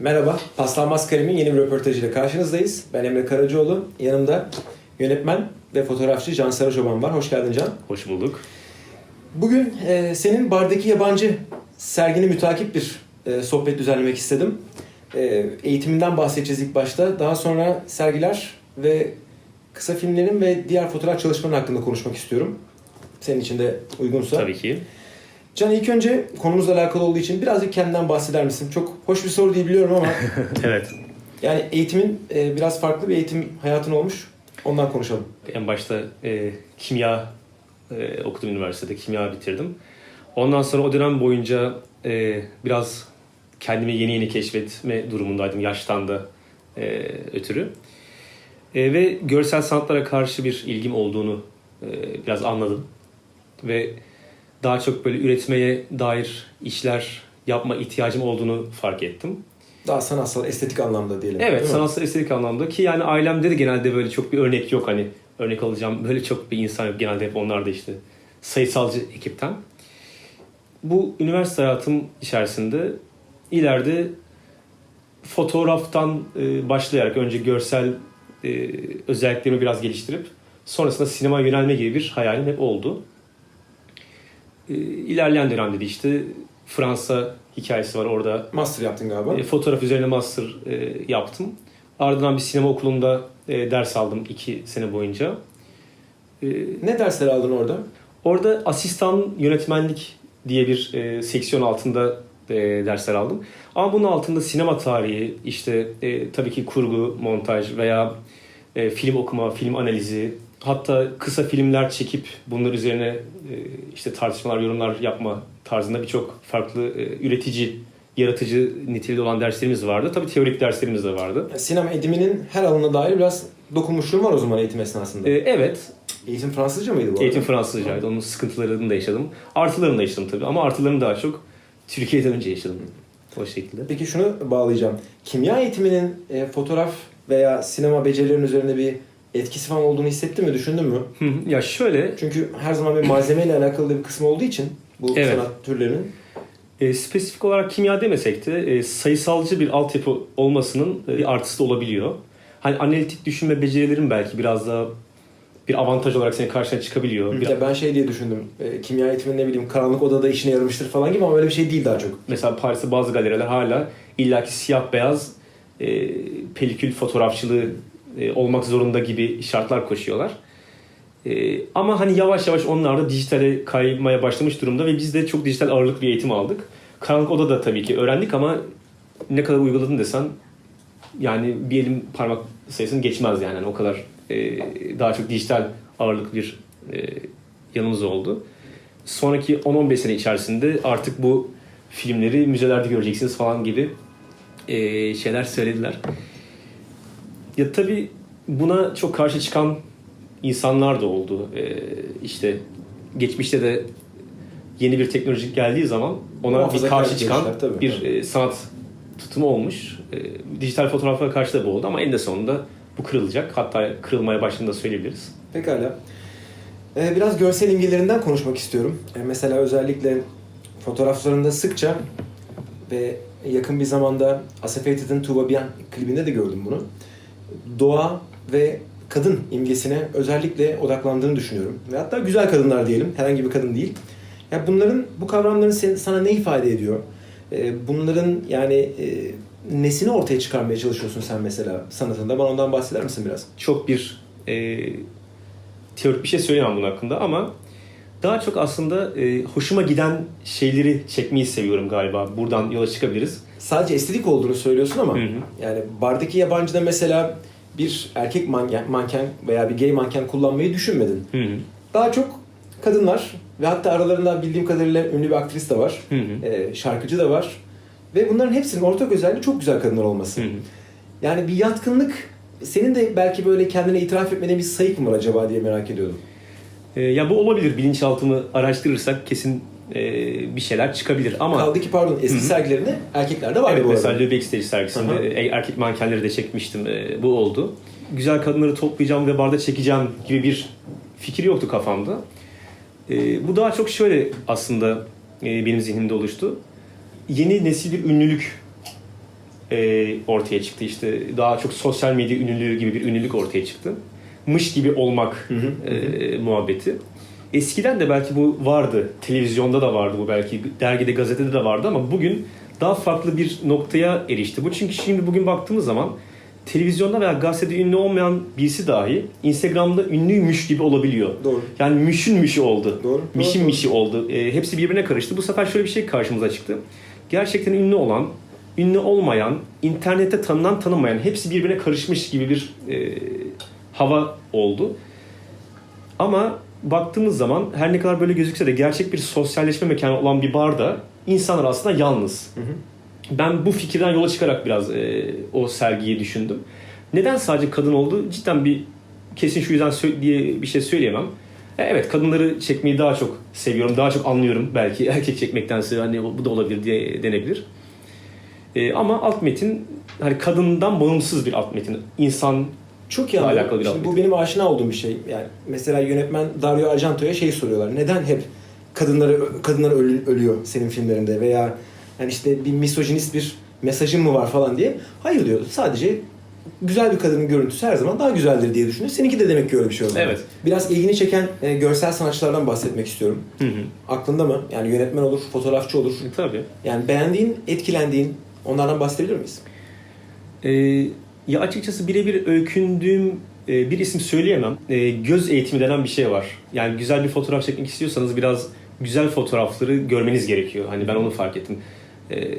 Merhaba, Paslanmaz Kalem'in yeni bir röportajıyla karşınızdayız. Ben Emre Karacaoğlu. Yanımda yönetmen ve fotoğrafçı Can Saraçoban var. Hoş geldin Can. Hoş bulduk. Bugün e, senin Bardaki Yabancı sergini mütakip bir e, sohbet düzenlemek istedim. E, eğitiminden bahsedeceğiz ilk başta. Daha sonra sergiler ve kısa filmlerin ve diğer fotoğraf çalışmaların hakkında konuşmak istiyorum. Senin için de uygunsa. Tabii ki. Can ilk önce konumuzla alakalı olduğu için birazcık kendinden bahseder misin? Çok hoş bir soru değil biliyorum ama evet. yani eğitimin e, biraz farklı bir eğitim hayatın olmuş. Ondan konuşalım. En başta e, kimya e, okudum üniversitede. Kimya bitirdim. Ondan sonra o dönem boyunca e, biraz kendimi yeni yeni keşfetme durumundaydım yaştan da e, ötürü. E, ve görsel sanatlara karşı bir ilgim olduğunu e, biraz anladım. Ve daha çok böyle üretmeye dair işler yapma ihtiyacım olduğunu fark ettim. Daha sanatsal, estetik anlamda diyelim. Evet, sanatsal estetik anlamda ki yani ailemde de genelde böyle çok bir örnek yok hani örnek alacağım böyle çok bir insan yok genelde hep onlar da işte sayısalcı ekipten. Bu üniversite hayatım içerisinde ileride fotoğraftan e, başlayarak önce görsel e, özelliklerimi biraz geliştirip sonrasında sinema yönelme gibi bir hayalim hep oldu. E, ilerleyen dönemde de işte Fransa hikayesi var orada Master yaptın galiba. e, fotoğraf üzerine master e, yaptım. Ardından bir sinema okulunda e, ders aldım iki sene boyunca. E, Ne dersler aldın orada? orada asistan yönetmenlik diye bir e, seksiyon altında e, dersler aldım. Ama bunun altında sinema tarihi, işte e, tabii ki kurgu, montaj veya e, film okuma, film analizi, hatta kısa filmler çekip bunlar üzerine e, işte tartışmalar, yorumlar yapma tarzında birçok farklı e, üretici, yaratıcı niteliği olan derslerimiz vardı. Tabii teorik derslerimiz de vardı. Yani Sinema eğitiminin her alanına dair biraz dokunmuşluğun var o zaman eğitim esnasında. E, evet, Eğitim Fransızca mıydı bu arada? eğitim Fransızcaydı. Onun sıkıntılarını da yaşadım. Artılarını da yaşadım tabii ama artılarını daha çok Türkiye'den önce yaşadım. O şekilde. Peki şunu bağlayacağım. Kimya eğitiminin e, fotoğraf veya sinema becerilerinin üzerinde bir etkisi falan olduğunu hissettin mi, düşündün mü? Hı hı. ya şöyle, Çünkü her zaman bir malzemeyle alakalı bir kısmı olduğu için bu Evet. sanat türlerinin. e, spesifik olarak kimya demesek de e, sayısalcı bir altyapı olmasının e, bir artısı da olabiliyor. Hani analitik düşünme becerilerin belki biraz daha bir avantaj olarak senin karşına çıkabiliyor. Bir- Ya ben şey diye düşündüm. E, kimya eğitiminin ne bileyim karanlık odada işine yaramıştır falan gibi ama öyle bir şey değil daha çok. Mesela Paris'te bazı galeriler hala illaki siyah beyaz e, pelikül fotoğrafçılığı e, olmak zorunda gibi şartlar koşuyorlar. E, ama hani yavaş yavaş onlar da dijitale kaymaya başlamış durumda ve biz de çok dijital ağırlıklı bir eğitim aldık. Karanlık Oda da tabii ki öğrendik ama ne kadar uyguladın desen yani bir elim parmak sayısını geçmez yani. Yani o kadar e, daha çok dijital ağırlıklı bir yanımız oldu. Sonraki 10-15 sene içerisinde artık bu filmleri müzelerde göreceksiniz falan gibi şeyler söylediler. Ya tabii buna çok karşı çıkan insanlar da oldu. E, işte geçmişte de yeni bir teknoloji geldiği zaman ona bir karşı çıkan tabii. bir e, sanat tutumu olmuş. E, dijital fotoğraflara karşı da bu oldu ama en de sonunda bu kırılacak. Hatta kırılmaya başladığını da söyleyebiliriz. Pekala. Ee, biraz görsel imgelerinden konuşmak istiyorum. Ee, mesela özellikle fotoğraflarında sıkça ve yakın bir zamanda Asafeted'in Tuğba Bian klibinde de gördüm bunu. Doğa ve kadın imgesine özellikle odaklandığını düşünüyorum. Ve hatta güzel kadınlar diyelim, herhangi bir kadın değil. Ya bunların, bu kavramların sana ne ifade ediyor? Ee, bunların yani e, nesini ortaya çıkarmaya çalışıyorsun sen mesela sanatında? Bana ondan bahseder misin biraz? çok bir e, teorik bir şey söyleyemem bunun hakkında ama daha çok aslında e, hoşuma giden şeyleri çekmeyi seviyorum galiba. Buradan yola çıkabiliriz. Sadece estetik olduğunu söylüyorsun ama Hı hı. yani bardaki yabancıda mesela bir erkek manken, manken veya bir gay manken kullanmayı düşünmedin. Hı hı. Daha çok kadınlar ve hatta aralarında bildiğim kadarıyla ünlü bir aktris de var. Hı hı. e, şarkıcı da var. Ve bunların hepsinin ortak özelliği çok güzel kadınlar olması. Hı hı. Yani bir yatkınlık senin de belki böyle kendine itiraf etmediğin bir sayık mı var acaba diye merak ediyordum. E, ya bu olabilir. Bilinçaltımı araştırırsak kesin e, bir şeyler çıkabilir ama Kaldı ki pardon eski Hı hı. sergilerinde erkekler de vardı Evet bu mesela arada. Le Backstage sergisinde Hı hı. e, erkek mankenleri de çekmiştim. E, bu oldu. Güzel kadınları toplayacağım ve barda çekeceğim gibi bir fikir yoktu kafamda. E, bu daha çok şöyle aslında e, benim zihnimde oluştu. yeni nesil bir ünlülük e, ortaya çıktı. İşte daha çok sosyal medya ünlülüğü gibi bir ünlülük ortaya çıktı. Mış gibi olmak Hı hı. e, muhabbeti. Eskiden de belki bu vardı. Televizyonda da vardı bu belki. Dergide, gazetede de vardı ama bugün daha farklı bir noktaya erişti. Bu çünkü şimdi bugün baktığımız zaman televizyonda veya gazetede ünlü olmayan birisi dahi Instagram'da ünlüymüş gibi olabiliyor. Doğru. Yani müşün mişi oldu. Doğru. Mişin Doğru. mişi oldu. E, hepsi birbirine karıştı. Bu sefer şöyle bir şey karşımıza çıktı. Gerçekten ünlü olan, ünlü olmayan, internette tanınan tanınmayan hepsi birbirine karışmış gibi bir e, hava oldu. Ama baktığımız zaman her ne kadar böyle gözükse de gerçek bir sosyalleşme mekanı olan bir barda insanlar aslında yalnız. Hı hı. Ben bu fikirden yola çıkarak biraz e, o sergiyi düşündüm. Neden sadece kadın oldu? Cidden bir kesin şu yüzden sö- diye bir şey söyleyemem. E, Evet kadınları çekmeyi daha çok seviyorum, daha çok anlıyorum belki erkek çekmektense hani bu da olabilir diye denebilir. E, ama alt metin hani kadından bağımsız bir alt metin. İnsan Çok iyi Alakalı bir Şimdi bu benim aşina olduğum bir şey. Yani mesela yönetmen Dario Argento'ya şey soruyorlar. Neden hep kadınları kadınlar ölü- ölüyor senin filmlerinde veya yani işte bir misojinist bir mesajın mı var falan diye. Hayır diyor. Sadece güzel bir kadının görüntüsü her zaman daha güzeldir diye düşünüyor. Seninki de demek ki öyle bir şey o zaman. Evet. Biraz ilgini çeken e, görsel sanatçılardan bahsetmek istiyorum. Hı hı. Aklında mı? Yani yönetmen olur, fotoğrafçı olur. E, Tabii. Yani beğendiğin, etkilendiğin onlardan bahsedebilir miyiz? Ee, ya açıkçası birebir öykündüğüm e, bir isim söyleyemem. E, göz eğitimi denen bir şey var. Yani güzel bir fotoğraf çekmek istiyorsanız biraz güzel fotoğrafları görmeniz gerekiyor. Hani ben onu fark ettim. E,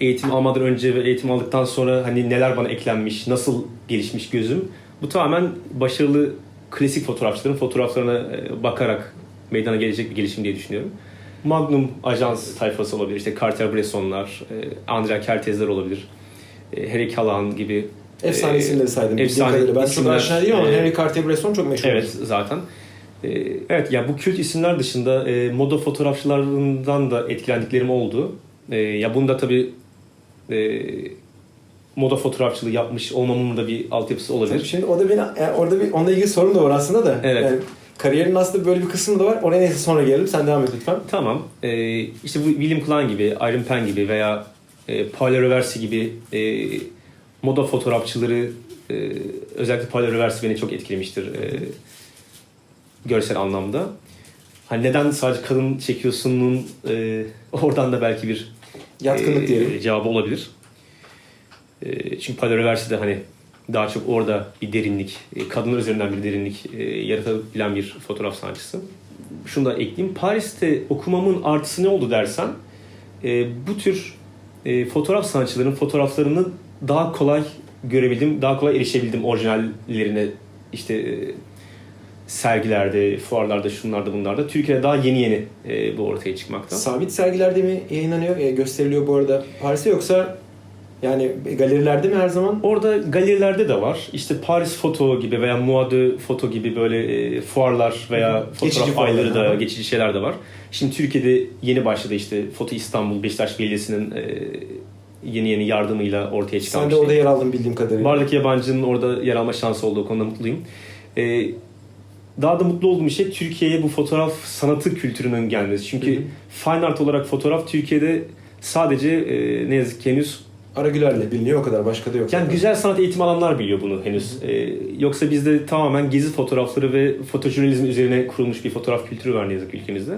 eğitim almadan önce ve eğitim aldıktan sonra hani neler bana eklenmiş, nasıl gelişmiş gözüm. Bu tamamen başarılı klasik fotoğrafçıların fotoğraflarına bakarak meydana gelecek bir gelişim diye düşünüyorum. Magnum ajans tayfası olabilir. İşte Cartier-Bresson'lar, Andrea Kertész'ler olabilir. Harry Callahan gibi Efsane Ee, isimleri saydım. efsane. Ben çok aşina değilim ama e, Henry Cartier-Bresson çok meşhur. Evet zaten. Ee, evet ya bu kült isimler dışında e, moda fotoğrafçılarından da etkilendiklerim oldu. E, ya bunda tabii e, moda fotoğrafçılığı yapmış olmamın da bir altyapısı olabilir. Tabii şimdi o da beni, yani orada bir onunla ilgili sorun da var aslında da. Evet. Yani kariyerin aslında böyle bir kısmı da var. Oraya neyse sonra gelelim. Sen devam et lütfen. Tamam. Ee, işte bu William Klein gibi, Iron Penn gibi veya e, Paolo gibi e, moda fotoğrafçıları e, özellikle Paolo Roversi beni çok etkilemiştir e, görsel anlamda. Hani neden sadece kadın çekiyorsunun e, oradan da belki bir Yatkınlık e, diyelim. cevabı olabilir. E, çünkü Paolo Roversi de hani daha çok orada bir derinlik, e, kadınlar üzerinden bir derinlik e, yaratabilen bir fotoğraf sanatçısı. Şunu da ekleyeyim. Paris'te okumamın artısı ne oldu dersen, e, bu tür e, fotoğraf sanatçılarının fotoğraflarını daha kolay görebildim, daha kolay erişebildim orijinallerine. İşte e, sergilerde, fuarlarda, şunlarda, bunlarda. Türkiye'de daha yeni yeni e, bu ortaya çıkmakta. Sabit sergilerde mi yayınlanıyor, e, gösteriliyor bu arada Paris'te yoksa yani galerilerde mi her zaman? Orada galerilerde de var. İşte Paris Foto gibi veya Muade Foto gibi böyle e, fuarlar veya Geçici fotoğraf fuarlar, ayları da hı. geçici şeyler de var. Şimdi Türkiye'de yeni başladı işte Foto İstanbul, Beşiktaş Belediyesi'nin e, yeni yeni yardımıyla ortaya çıkan Sen de şey. orada yer aldın bildiğim kadarıyla. Bardaki yabancının orada yer alma şansı olduğu konuda mutluyum. E, daha da mutlu olduğum şey Türkiye'ye bu fotoğraf sanatı kültürünün gelmesi. Çünkü Hı hı. fine art olarak fotoğraf Türkiye'de sadece e, ne yazık ki henüz Aragüler'le biliniyor o kadar. Başka da yok. yani güzel sanat eğitim alanlar biliyor bunu henüz. Ee, yoksa bizde tamamen gezi fotoğrafları ve fotojurnalizm üzerine kurulmuş bir fotoğraf kültürü var ne yazık ki ülkemizde.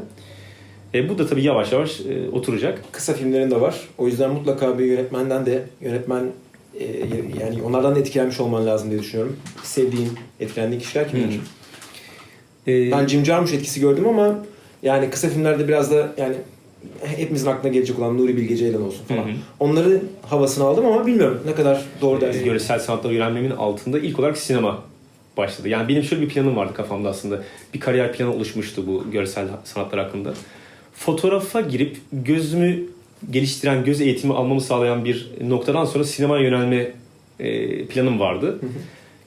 E, bu da tabii yavaş yavaş e, oturacak. Kısa filmlerin de var. O yüzden mutlaka bir yönetmenden de yönetmen e, yani onlardan da etkilenmiş olman lazım diye düşünüyorum. Sevdiğin, etkilendiğin kişiler kimler? Hı. Ee, Ben Jim Jarmusch etkisi gördüm ama yani kısa filmlerde biraz da yani hepimizin aklına gelecek olan Nuri Bilge Ceylan olsun falan. Hı hı. Onları havasını aldım ama bilmiyorum ne kadar doğru e, dersin. görsel sanatları öğrenmemin altında ilk olarak sinema başladı. Yani benim şöyle bir planım vardı kafamda aslında. Bir kariyer planı oluşmuştu bu görsel sanatlar hakkında. Fotoğrafa girip gözümü geliştiren, göz eğitimi almamı sağlayan bir noktadan sonra sinemaya yönelme e, planım vardı. Hı hı.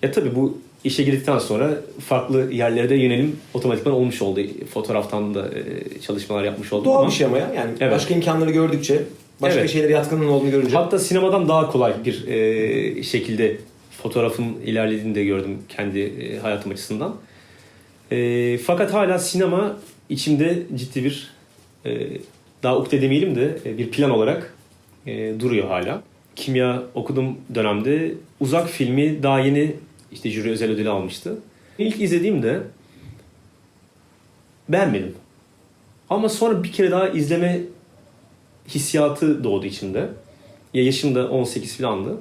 Ya tabii bu işe girdikten sonra farklı yerlere de yönelim otomatikman olmuş oldu. Fotoğraftan da e, çalışmalar yapmış oldum Doğal ama bir şey ama ya. Yani Evet. başka imkanları gördükçe, başka Evet. şeylere yatkınlığın olduğunu görünce. hatta sinemadan daha kolay bir e, şekilde fotoğrafın ilerlediğini de gördüm kendi e, hayatım açısından. E, fakat hala sinema içimde ciddi bir daha ukde demeyelim de e, bir plan olarak e, duruyor hala. Kimya okudum dönemde Uzak filmi daha yeni işte jüri özel ödülü almıştı. İlk izlediğimde beğenmedim. Ama sonra bir kere daha izleme hissiyatı doğdu içinde. Ya yaşım da 18 falandı.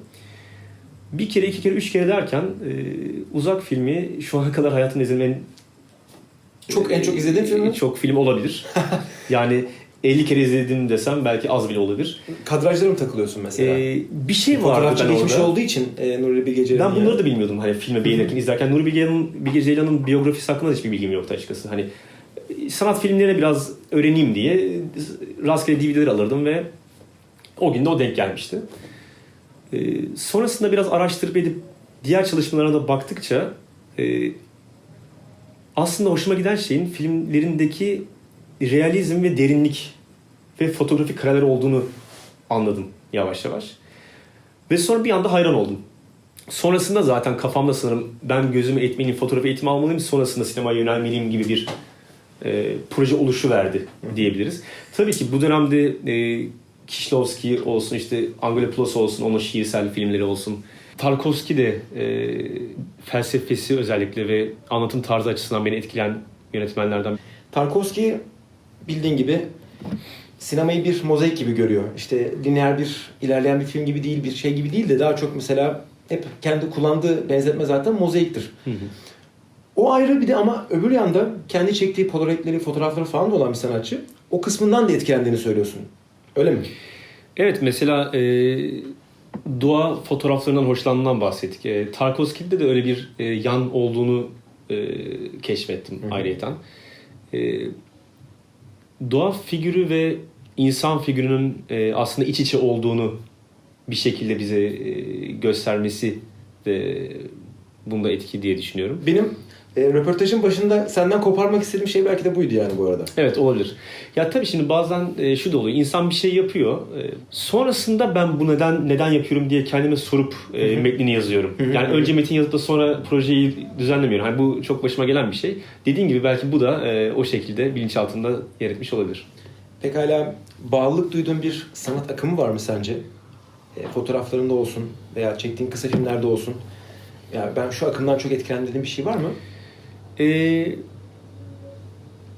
Bir kere, iki kere, üç kere derken e, Uzak filmi şu ana kadar hayatımda izlediğim Çok en çok izlediğin film mi? Çok film olabilir. yani 50 kere izledim desem belki az bile olabilir. Kadrajlara mı takılıyorsun mesela? Ee, bir şey vardı ben geçmiş orada. olduğu için e, Nuri Bilge Ceylan. Ben bunları da bilmiyordum hani filmi beğenirken izlerken. Nuri Bilge Bilge Ceylan'ın biyografisi hakkında da hiçbir bilgim yoktu açıkçası. Hani e, sanat filmlerine biraz öğreneyim diye rastgele DVD'leri alırdım ve o gün de o denk gelmişti. Ee, sonrasında biraz araştırıp edip diğer çalışmalarına da baktıkça e, aslında hoşuma giden şeyin filmlerindeki realizm ve derinlik ve fotoğrafik kareler olduğunu anladım yavaş yavaş. Ve sonra bir anda hayran oldum. Sonrasında zaten kafamda sanırım ben gözümü etmeliyim, fotoğraf eğitimi almalıyım, sonrasında sinemaya yönelmeliyim gibi bir e, proje oluşu verdi diyebiliriz. Tabii ki bu dönemde e, Kişlovski olsun, işte Angelopoulos olsun, onun şiirsel filmleri olsun. Tarkovski de e, felsefesi özellikle ve anlatım tarzı açısından beni etkileyen yönetmenlerden. Tarkovski bildiğin gibi sinemayı bir mozaik gibi görüyor. İşte lineer bir ilerleyen bir film gibi değil, bir şey gibi değil de daha çok mesela hep kendi kullandığı benzetme zaten mozaiktir. O ayrı bir de ama öbür yanda kendi çektiği polaroidleri, fotoğrafları falan da olan bir sanatçı. O kısmından da etkilendiğini söylüyorsun. Öyle mi? Evet mesela e, doğa fotoğraflarından hoşlandığından bahsettik. E, Tarkovski'de de öyle bir e, yan olduğunu e, keşfettim ayrıyeten. E, doğa figürü ve insan figürünün e, aslında iç içe olduğunu bir şekilde bize e, göstermesi de bunda etki diye düşünüyorum. Benim e, röportajın başında senden koparmak istediğim şey belki de buydu yani bu arada. Evet olabilir. Ya tabii şimdi bazen e, şu da oluyor. İnsan bir şey yapıyor. E, sonrasında ben bu neden neden yapıyorum diye kendime sorup e, metnini yazıyorum. Yani önce metin yazıp da sonra projeyi düzenlemiyorum. Hani bu çok başıma gelen bir şey. Dediğin gibi belki bu da e, o şekilde bilinçaltında yer etmiş olabilir. Pekala bağlılık duyduğun bir sanat akımı var mı sence? E, fotoğraflarında olsun veya çektiğin kısa filmlerde olsun. Ya ben şu akımdan çok etkilendim dediğin bir şey var mı? E,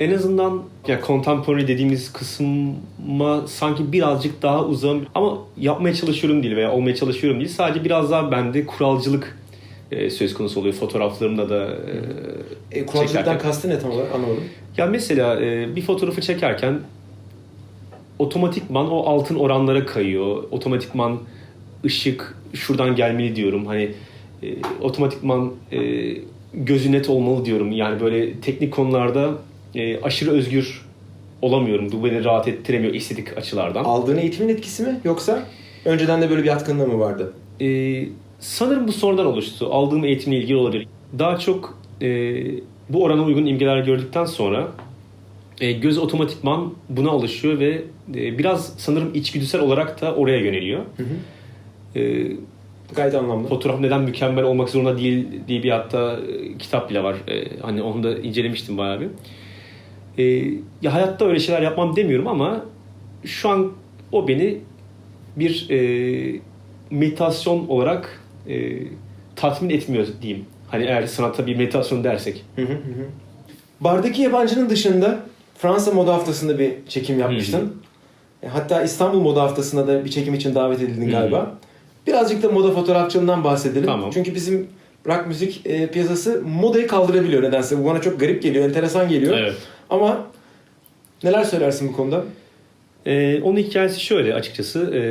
en azından ya contemporary dediğimiz kısma sanki birazcık daha uzağım ama yapmaya çalışıyorum değil veya olmaya çalışıyorum değil. Sadece biraz daha bende kuralcılık e, söz konusu oluyor fotoğraflarımda da. e, E, kuralcılıktan kastın ne tam olarak anlamadım. Ya mesela e, bir fotoğrafı çekerken otomatikman o altın oranlara kayıyor. Otomatikman ışık şuradan gelmeli diyorum. Hani e, otomatikman e, gözü net olmalı diyorum. Yani böyle teknik konularda e, aşırı özgür olamıyorum. Bu beni rahat ettiremiyor estetik açılardan. Aldığın eğitimin etkisi mi yoksa önceden de böyle bir yatkınlığı mı vardı? Ee, sanırım bu sonradan oluştu. Aldığım eğitimle ilgili olabilir. Daha çok e, bu orana uygun imgeler gördükten sonra e, göz otomatikman buna alışıyor ve e, biraz sanırım içgüdüsel olarak da oraya yöneliyor. Hı hı. E, Gayet anlamlı. fotoğraf neden mükemmel olmak zorunda değil diye bir hatta e, kitap bile var. E, hani onu da incelemiştim bayağı bir. E, ya hayatta öyle şeyler yapmam demiyorum ama şu an o beni bir e, meditasyon olarak e, tatmin etmiyor diyeyim. Hani eğer sanatta bir meditasyon dersek. Hı hı hı. hı. Bardaki yabancının dışında Fransa Moda Haftası'nda bir çekim yapmıştın. E, Hatta İstanbul Moda Haftası'nda da bir çekim için davet edildin Hı. galiba. Birazcık da moda fotoğrafçılığından bahsedelim. Tamam. Çünkü bizim rock müzik e, piyasası modayı kaldırabiliyor nedense. Bu bana çok garip geliyor, enteresan geliyor. Evet. Ama neler söylersin bu konuda? Ee, onun hikayesi şöyle açıkçası. E,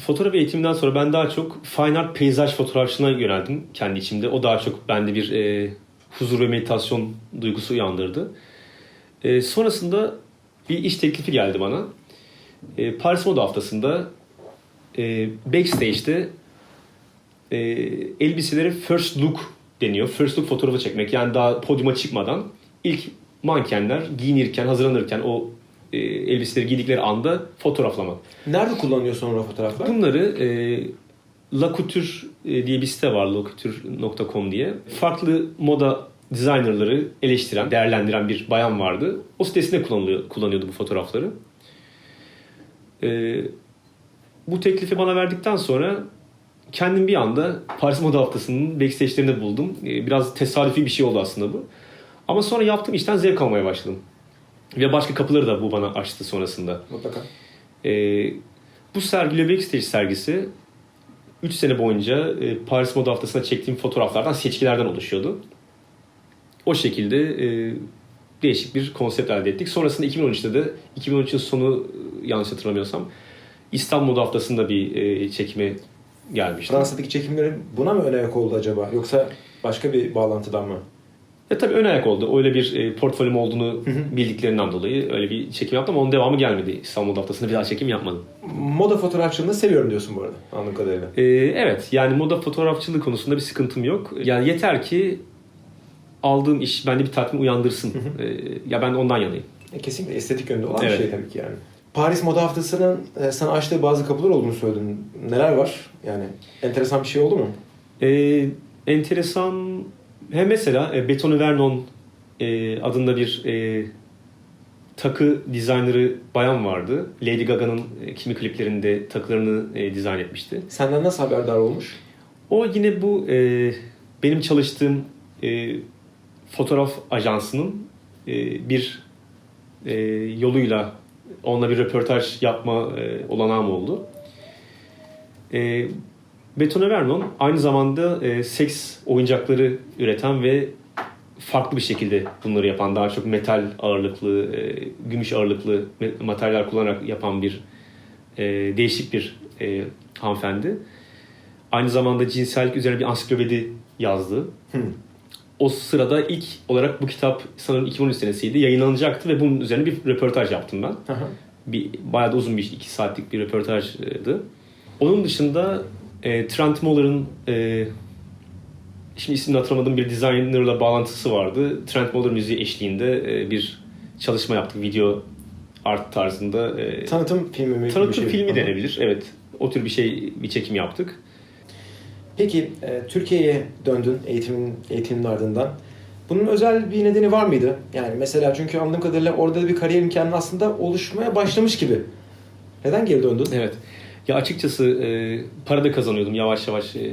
fotoğraf eğitiminden sonra ben daha çok fine art peyzaj fotoğrafçılığına yöneldim kendi içimde. O daha çok bende bir e, huzur ve meditasyon duygusu uyandırdı. E, sonrasında bir iş teklifi geldi bana. E, Paris Moda Haftası'nda e, backstage'de e, elbiseleri first look deniyor. First look fotoğrafı çekmek. Yani daha podyuma çıkmadan ilk mankenler giyinirken, hazırlanırken o e, elbiseleri giydikleri anda fotoğraflamak. Nerede kullanıyor sonra fotoğraflar? Bunları e, La Couture e, diye bir site var lacouture.com diye. Farklı moda designerları eleştiren, değerlendiren bir bayan vardı. O sitesinde kullanılıyor, kullanıyordu bu fotoğrafları. Ee, bu teklifi bana verdikten sonra kendim bir anda Paris Moda Haftası'nın backstage'lerinde buldum. Ee, biraz tesadüfi bir şey oldu aslında bu. Ama sonra yaptığım işten zevk almaya başladım. Ve başka kapıları da bu bana açtı sonrasında. Mutlaka. Ee, bu sergi Le Backstage sergisi 3 sene boyunca e, Paris Moda Haftası'na çektiğim fotoğraflardan seçkilerden oluşuyordu. O şekilde e, değişik bir konsept elde ettik. Sonrasında 2013'te de 2013'ün sonu e, yanlış hatırlamıyorsam İstanbul Haftası'nda bir e, çekime gelmişti. Fransa'daki çekimlerin buna mı ön ayak oldu acaba? Yoksa başka bir bağlantıdan mı? E tabii ön ayak oldu. Öyle bir e, portföyüm olduğunu bildiklerinden dolayı öyle bir çekim yaptım ama onun devamı gelmedi. İstanbul Haftası'nda bir daha çekim yapmadım. Moda fotoğrafçılığını seviyorum diyorsun bu arada anladığım kadarıyla. Ee, evet yani moda fotoğrafçılığı konusunda bir sıkıntım yok. Yani yeter ki aldığım iş bende bir tatmin uyandırsın. Ee, ya ben ondan yanayım. E, kesinlikle estetik yönde olan Evet. bir şey tabii ki yani. Paris Moda Haftası'nın e, sana açtığı bazı kapılar olduğunu söyledin. Neler var? Yani enteresan bir şey oldu mu? Ee, enteresan hem mesela e, Betone Vernon e, adında bir e, takı dizayneri bayan vardı. Lady Gaga'nın e, kimi kliplerinde takılarını e, dizayn etmişti. Senden nasıl haberdar olmuş? O yine bu e, benim çalıştığım e, fotoğraf ajansının e, bir e, yoluyla onunla bir röportaj yapma e, olanağım oldu. E, Betone Vernon aynı zamanda e, seks oyuncakları üreten ve farklı bir şekilde bunları yapan, daha çok metal ağırlıklı, e, gümüş ağırlıklı materyaller kullanarak yapan bir e, değişik bir e, hanımefendi. Aynı zamanda cinsellik üzerine bir ansiklopedi yazdı. Hı. O sırada ilk olarak bu kitap sanırım 2013 senesiydi. Yayınlanacaktı ve bunun üzerine bir röportaj yaptım ben. Bir, bayağı da uzun bir iki saatlik bir röportajdı. Onun dışında e, Trent Moller'ın e, şimdi ismini hatırlamadığım bir designerla bağlantısı vardı. Trent Moller müziği eşliğinde e, bir çalışma yaptık video art tarzında. E, Tanıtım filmi mi? tanıtım şey. filmi denebilir. Evet. O tür bir şey bir çekim yaptık. Peki e, Türkiye'ye döndün eğitimin eğitimin ardından. Bunun özel bir nedeni var mıydı? Yani mesela çünkü anladığım kadarıyla orada da bir kariyer imkanı aslında oluşmaya başlamış gibi. Neden geri döndün? Evet. Ya açıkçası e, para da kazanıyordum yavaş yavaş. E,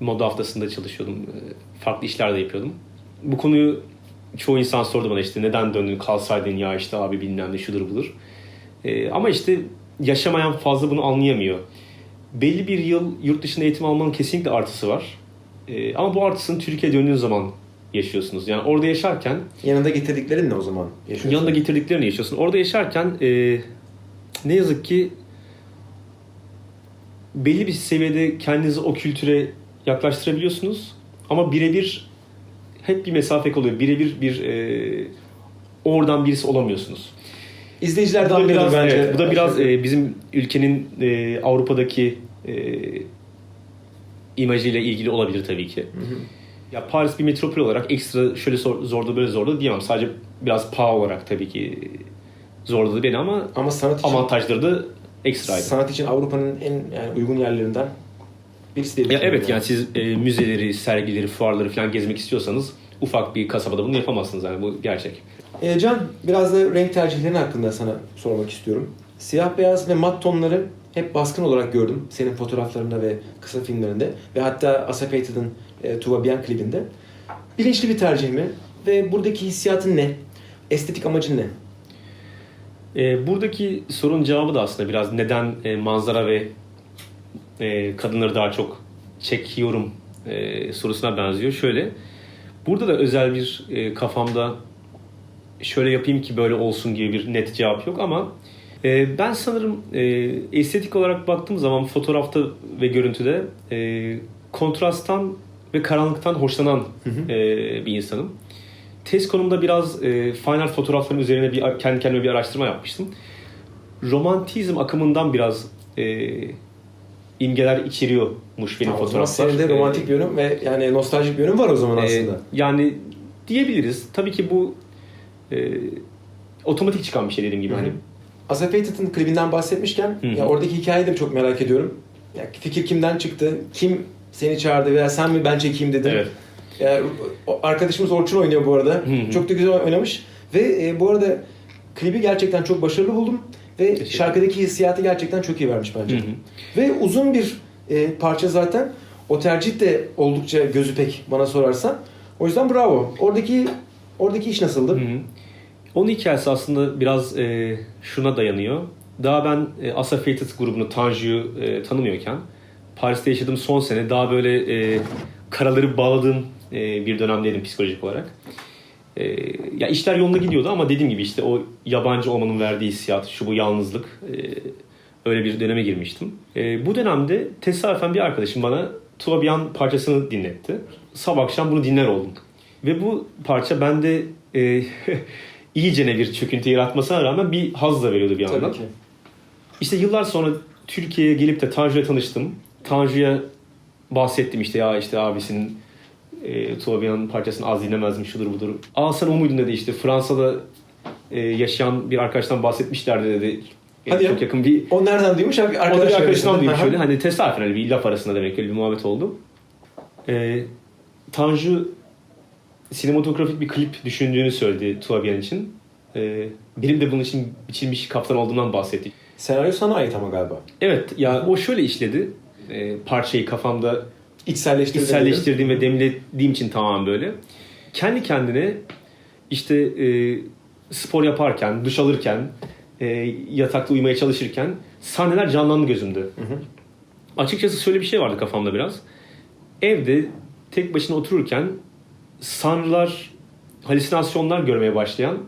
moda haftasında çalışıyordum. E, farklı işler de yapıyordum. Bu konuyu çoğu insan sordu bana işte neden döndün kalsaydın ya işte abi bilmem ne şudur budur. E, ama işte yaşamayan fazla bunu anlayamıyor. Belli bir yıl yurt dışında eğitim almanın kesinlikle artısı var. E, ama bu artısını Türkiye'ye döndüğün zaman yaşıyorsunuz. Yani orada yaşarken Yanında getirdiklerin ne o zaman yaşıyorsun? Yanında getirdiklerini yaşıyorsun. Orada yaşarken e, ne yazık ki belli bir seviyede kendinizi o kültüre yaklaştırabiliyorsunuz. Ama birebir hep bir mesafe kalıyor. Birebir bir e, oradan birisi olamıyorsunuz. İzleyiciler Bu de da anlıyordur biraz, bence. evet, bu da biraz e, bizim ülkenin e, Avrupa'daki e, imajıyla ilgili olabilir tabii ki. Hı hı. Ya Paris bir metropol olarak ekstra şöyle zor, zordu böyle zordu diyemem. Sadece biraz paha olarak tabii ki zorladı beni ama Ama sanat için, avantajları da ekstraydı. sanat için Avrupa'nın en yani uygun yerlerinden birisi diye Ya evet yani siz e, müzeleri, sergileri, fuarları falan gezmek istiyorsanız ufak bir kasabada bunu yapamazsınız yani bu gerçek. E, Can, biraz da renk tercihlerin hakkında sana sormak istiyorum. Siyah beyaz ve mat tonları hep baskın olarak gördüm senin fotoğraflarında ve kısa filmlerinde ve hatta Asapated'ın e, Tuva Bien klibinde. Bilinçli bir tercih mi? Ve buradaki hissiyatın ne? Estetik amacın ne? E, buradaki sorunun cevabı da aslında biraz neden e, manzara ve e, kadınları daha çok çekiyorum e, sorusuna benziyor. Şöyle, burada da özel bir e, kafamda şöyle yapayım ki böyle olsun gibi bir net cevap yok ama e, ben sanırım e, estetik olarak baktığım zaman fotoğrafta ve görüntüde e, kontrasttan ve karanlıktan hoşlanan e, bir insanım. Test konumda biraz e, fine art fotoğrafların üzerine bir kendi kendime bir araştırma yapmıştım. Romantizm akımından biraz e, imgeler içeriyormuş benim Tamam, fotoğraflar. Senin de E, romantik bir yönüm ve yani nostaljik bir yönüm var o zaman ee, aslında. yani diyebiliriz. Tabii ki bu e, otomatik çıkan bir şey dediğim gibi. Hı hı. Hani Asapated'ın klibinden bahsetmişken ya oradaki hikayeyi de çok merak ediyorum. Ya fikir kimden çıktı? Kim seni çağırdı veya sen mi ben çekeyim dedin? evet. Ya, arkadaşımız Orçun oynuyor bu arada. Hı hı. Çok da güzel oynamış. Ve e, bu arada klibi gerçekten çok başarılı buldum. Ve şarkıdaki hissiyatı gerçekten çok iyi vermiş bence. Hı hı. Ve uzun bir e, parça zaten. O tercih de oldukça gözü pek bana sorarsan. O yüzden bravo. Oradaki oradaki iş nasıldı? Hı hı. Onun hikayesi aslında biraz e, şuna dayanıyor. Daha ben e, Associated grubunu Tanju'yu e, tanımıyorken Paris'te yaşadığım son sene daha böyle e, karaları bağladığım e, bir dönemdeydim psikolojik olarak. E, ya işler yolunda gidiyordu ama dediğim gibi işte o yabancı olmanın verdiği hissiyat, şu bu yalnızlık e, öyle bir döneme girmiştim. E, bu dönemde tesadüfen bir arkadaşım bana Tuabian parçasını dinletti. Sabah akşam bunu dinler oldum. Ve bu parça bende e, iyicene bir çöküntü yaratmasına rağmen bir haz da veriyordu bir yandan. Tabii ki. İşte yıllar sonra Türkiye'ye gelip de Tanju'ya tanıştım. Tanju'ya bahsettim işte ya işte abisinin e, Tuğabiyan'ın parçasını az dinlemezdim şudur budur. Aa sen o muydun dedi işte Fransa'da e, yaşayan bir arkadaştan bahsetmişlerdi dedi. Hadi ya. çok yakın bir O nereden duymuş? Abi, o da arkadaş bir arkadaşından duymuş öyle. Hani tesadüfen öyle bir laf arasında demek öyle bir muhabbet oldu. Ee, Tanju sinematografik bir klip düşündüğünü söyledi Tuabian için. Ee, benim de bunun için biçilmiş kaptan olduğumdan bahsettik. Senaryo sana ait ama galiba. Evet ya o şöyle işledi. Ee, parçayı kafamda İçselleştirdiğin içselleştirdiğim ve demlediğim için tamamen böyle. Kendi kendine işte e, spor yaparken, duş alırken, e, yatakta uyumaya çalışırken sahneler canlandı gözümde. Hı hı. Açıkçası şöyle bir şey vardı kafamda biraz. Evde tek başına otururken sanrılar, halüsinasyonlar görmeye başlayan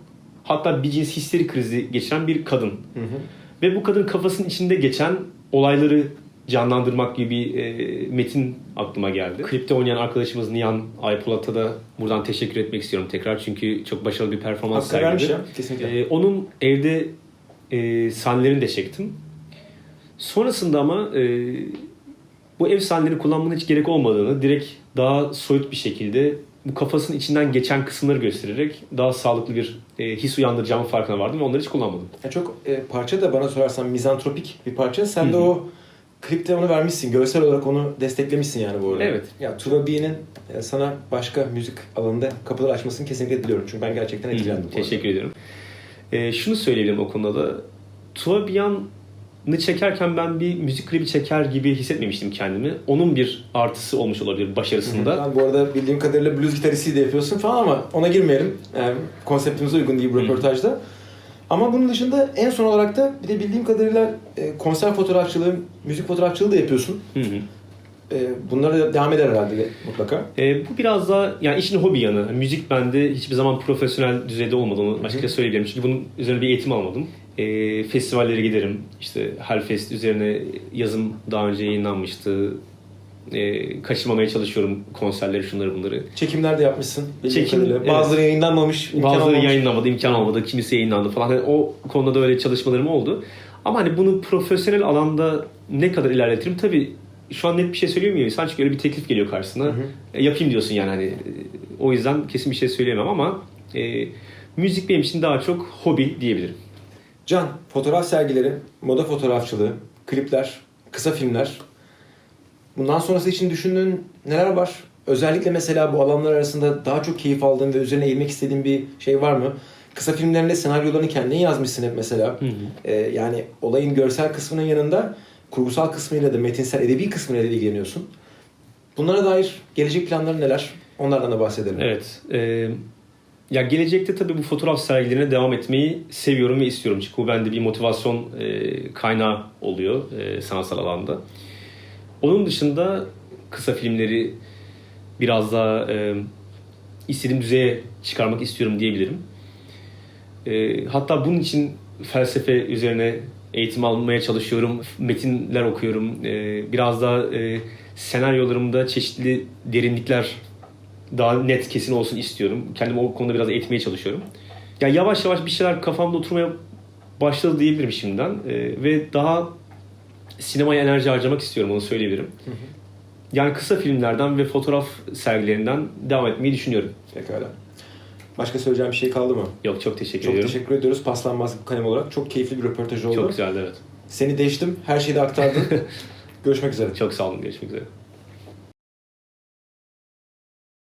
hatta bir cins histeri krizi geçiren bir kadın. Hı hı. Ve bu kadın kafasının içinde geçen olayları canlandırmak gibi bir e, metin aklıma geldi. Klipte oynayan arkadaşımız Nihan Aypolat'a da buradan teşekkür etmek istiyorum tekrar. Çünkü çok başarılı bir performans sergiledi. ya. Kesinlikle. E, onun evde e, sahnelerini de çektim. Sonrasında ama e, bu ev sahnelerini kullanmanın hiç gerek olmadığını direkt daha soyut bir şekilde bu kafasının içinden geçen kısımları göstererek daha sağlıklı bir e, his uyandıracağımın farkına vardım ve onları hiç kullanmadım. Ya çok e, parça da bana sorarsan mizantropik bir parça. Sen Hı de o klipte onu vermişsin. Görsel olarak onu desteklemişsin yani bu arada. Evet. Ya Tuba B'nin e, sana başka müzik alanında kapılar açmasını kesinlikle diliyorum. Çünkü ben gerçekten etkilendim. arada. Teşekkür ediyorum. E, şunu söyleyebilirim o konuda da. Tuva Bian'ı çekerken ben bir müzik klibi çeker gibi hissetmemiştim kendimi. Onun bir artısı olmuş olabilir başarısında. Ben bu arada bildiğim kadarıyla blues gitaristi de yapıyorsun falan ama ona girmeyelim. Yani konseptimize uygun değil bu Hı. röportajda. Ama bunun dışında en son olarak da bir de bildiğim kadarıyla e, konser fotoğrafçılığı, müzik fotoğrafçılığı da yapıyorsun. Hı hı. E, bunlara da devam eder herhalde mutlaka. E, bu biraz daha yani işin hobi yanı. Yani müzik bende hiçbir zaman profesyonel düzeyde olmadı onu açıkça söyleyebilirim. Çünkü bunun üzerine bir eğitim almadım. E, festivallere giderim. İşte Hellfest üzerine yazım daha önce yayınlanmıştı. E, kaçırmamaya çalışıyorum konserleri şunları bunları. Çekimler de yapmışsın. Çekim, evet. Bazıları yayınlanmamış. imkan Bazıları olmamış. yayınlamadı, imkan olmadı, kimisi yayınlandı falan. Hani o konuda da öyle çalışmalarım oldu. Ama hani bunu profesyonel alanda ne kadar ilerletirim? Tabii şu an net bir şey söyleyemiyorum. Sanki öyle bir teklif geliyor karşısına. Hı hı. E, yapayım diyorsun yani hani. E, O yüzden kesin bir şey söyleyemem ama e, müzik benim için daha çok hobi diyebilirim. Can, fotoğraf sergileri, moda fotoğrafçılığı, klipler, kısa filmler. Bundan sonrası için düşündüğün neler var? Özellikle mesela bu alanlar arasında daha çok keyif aldığın ve üzerine eğilmek istediğin bir şey var mı? Kısa filmlerinde senaryolarını kendin yazmışsın hep mesela. Ee, yani olayın görsel kısmının yanında kurgusal kısmıyla da metinsel, edebi kısmıyla da ilgileniyorsun. Bunlara dair gelecek planların neler? Onlardan da bahsedelim. Evet. e, ya gelecekte tabii bu fotoğraf sergilerine devam etmeyi seviyorum ve istiyorum. Çünkü bu bende bir motivasyon e, kaynağı oluyor e, sanatsal alanda. Onun dışında kısa filmleri biraz daha e, istediğim düzeye çıkarmak istiyorum diyebilirim. E, hatta bunun için felsefe üzerine eğitim almaya çalışıyorum. Metinler okuyorum. E, biraz daha e, senaryolarımda çeşitli derinlikler daha net kesin olsun istiyorum. Kendimi o konuda biraz eğitmeye çalışıyorum. Ya yavaş yavaş bir şeyler kafamda oturmaya başladı diyebilirim şimdiden. Ee, ve daha sinemaya enerji harcamak istiyorum onu söyleyebilirim. Hı hı. Yani kısa filmlerden ve fotoğraf sergilerinden devam etmeyi düşünüyorum. Pekala. Başka söyleyeceğim bir şey kaldı mı? Yok çok teşekkür Çok ediyorum. teşekkür ediyoruz Paslanmaz kalem olarak. Çok keyifli bir röportaj oldu. Çok güzeldi evet. Seni değiştim. Her şeyi de aktardın. Görüşmek üzere. Çok sağ olun. Görüşmek üzere.